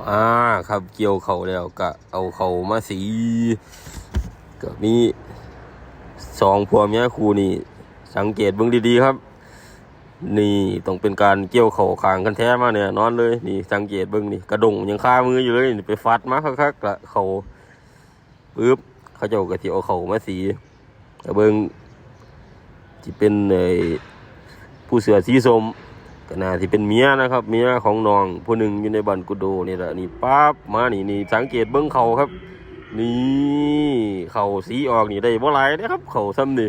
อ่าครับเกี่ยวเขาแล้วก็เอาเขามาสี ก็มีสองผัวเมียครูนี่ สังเกตเบิ่งดีๆครับ นี่ต้องเป็นการเกี่ยวเขาคางกันแท้มาเนี่ยนอนเลยนี่สังเกตเบิ่งนี่กระดงยังคามืออยู่เลยนี่ไปฟัดมาคักๆละเขาปึ๊บเขาเจ้าก็สิเอาเขามาสีแต่เบิ่งที่เป็นไอ้ผู้เสือสีส้ม ก็น่าที่เป็นเมียนะครับเมียของน้องผู้หนึ่งอยู่ในบันกุโดนี่แหละนี่ปั๊บมานี่นี่สังเกตเบิ้งเขาครับ นี่เขาสีออกนี่ได้บ่หลายนะครับ เขาซ้ำนี่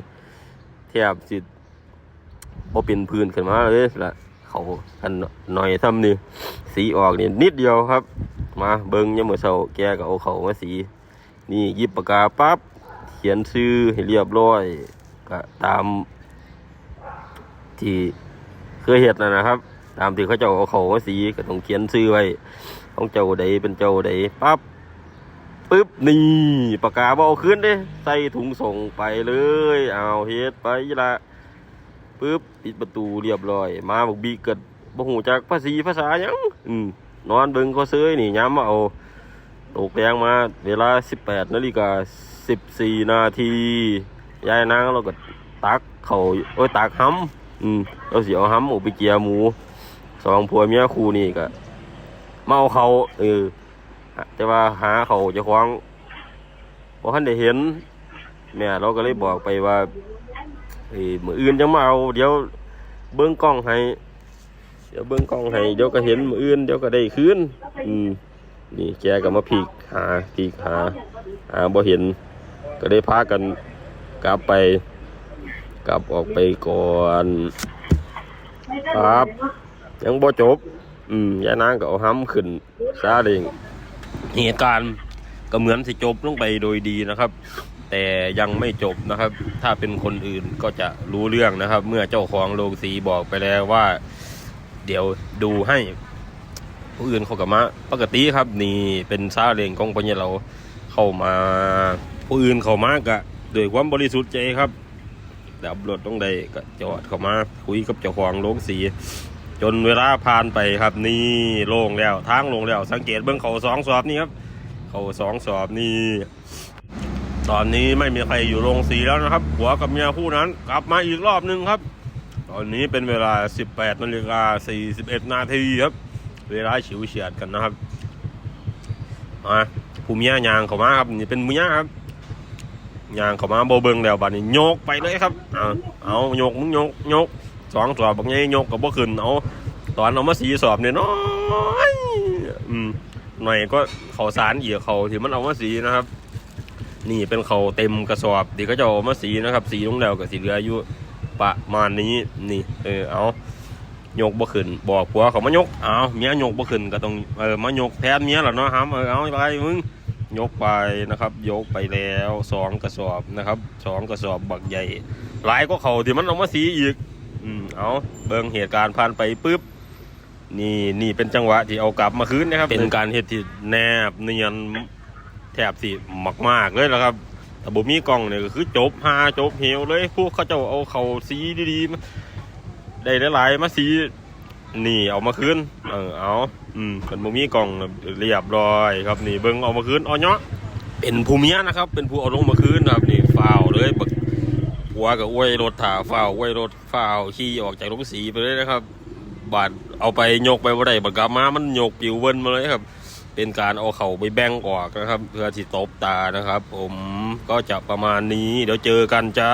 แทบสิบ่เป็นพื้นขึ้นมาเลยละเขาอันหน่อยซ้ำนี่สีออกนี่นิดเดียวครับ มาเบิ้งยามมื้อเช้าแกก็เอาเขามาสี นี่ยิบปากกาปั๊บเขียนชื่อให้เรียบร้อยก็ตามที่ คยเห็ดนะนะครับ ตามที่เขาเจ้าเอาเขามาสีก็ต้องเขียนชื่อไว้ของเจ้าใดเป็นเจ้าใดปั๊บปึ๊บนี่ปากกาเอาขึ้นเด้ใส่ถุงส่งไปเลย เอาเฮ็ดไปละปึ๊บปิดประตูเรียบร้อย มาบอกบีเกิดบ่หูจากภาษีภาษายังอืมนอนเบิ่งเขาซื้อนี่ย้ำมาเอาตกแดงมา เวลา 18นาฬิกา14 นาที ยายนางเราก็ตักเขาโอ้ยตักห้ำ อืมเราสิเอาห้ำออกไปเกียหมูสองผัวเมียคู่นี่ก็เมาเขาเออแต่ว่าหาเขาจะคว้าของพอท่านได้เห็นแม่เราก็เลยบอกไปว่าเอ้ยมืออื่นจะมาเอาเดี๋ยวเบิ้งกล้องให้ เดี๋ยวเบิ้งกล้องให้เดี๋ยวก็เห็นมืออื่นเดี๋ยวก็ได้คืนอืมนี่แกก็มาพีกหาพีกหาหาบ่เห็นก็ได้พากันกลับไป กลับออกไปก่อนครับ ยังบ่จบ อืมยายนางก็เอาห้ำขึ้นซาเด้งเหตุการณ์ก็เหมือนสิจบลงไปโดยดีนะครับ แต่ยังไม่จบนะครับ ถ้าเป็นคนอื่นก็จะรู้เรื่องนะครับ เมื่อเจ้าของโรงสีบอกไปแล้วว่า เดี๋ยวดูให้ผู้อื่นเขากับมาปกติครับ นี่เป็นซาเล้งของพญเราเข้ามา ผู้อื่นเข้ามากะด้วยความบริสุทธิ์ใจครับ ดับรถต้องได้ก็จอดเข้ามาคุยกับเจ้าของโรงสี จนเวลาผ่านไปครับนี่โล่งแล้วทางโล่งแล้ว สังเกตเบื้องเขาสองสอบนี่ครับเขาสองสอบนี่ตอนนี้ไม่มีใครอยู่โรงสีแล้วนะครับผัวกับเมียคู่นั้น กลับมาอีกรอบหนึงครับ ตอนนี้เป็นเวลา 18นาฬิกา41นาทีครับ เวลาฉิวเฉียดกันนะครับมาผู้เมียยางเขามาครับนี่เป็นเมียครับ ยางเขามาโบเบิงแล้วบัดนี้โยกไปเลยครับเอาเอาโยกมึงโยกโยกสองสอบบางไงโยกกับบ่ขึ้นเอาตอนเอามาสีสอบเนี่ยน้อยอืมหน่อยก็เขาสารเอี่ยเขาที่มันเอามาสีนะครับ นี่เป็นเขาเต็มกระสอบดีก็จะเอามาสีนะครับสีลงแล้วกับสีเหลืออยู่ประมาณนี้นี่ เออเอายกบ่ขึ้นบอกผัวเขามายกเอาเมียยกบ่ขึ้นก็ต้องเออมายกแทนเมียแหละเนาะฮะเออเอาไปมึง ยกไปนะครับ ยกไปแล้วสองกระสอบนะครับสองกระสอบบักใหญ่ หลายก็เขาที่มันเอามาสีอีก อืมเอาเบิ่งเหตุการณ์ผ่านไปปุ๊บนี่นี่เป็นจังหวะที่เอากลับมาคืนนะครับ เป็นการเหตุที่แนบเนียนแทบสิมากๆเลยละครับแต่บ่มีกล้องเนี่ยก็คือจบหาจบเหวเลย พวกเขาเจะเอาเขาสีดีๆมาได้หลายๆมาสี นี่เอามาคืนเออเอาอืมเป็นภูมิกล่องเรียบร้อยครับนี่เบิ้งเอามาคืนเอาเนาะเป็นภูมิยะนะครับ เป็นผู้เอาลงมาคืนครับนี่ฝ้าวเลยบักหัวกับอวยรถถ่าฝ้าวอวยรถฝ้าวขี่ออกจากโรงสีไปเลยนะครับ บาดเอาไปโยกไปบ่าได้บักกลับมามันโยกปิวเบิ้นมาเลยครับ เป็นการเอาเข่าไปแบ่งออกนะครับ เพื่อที่ตบตานะครับ ผมก็จะประมาณนี้เดี๋ยวเจอกันจ้า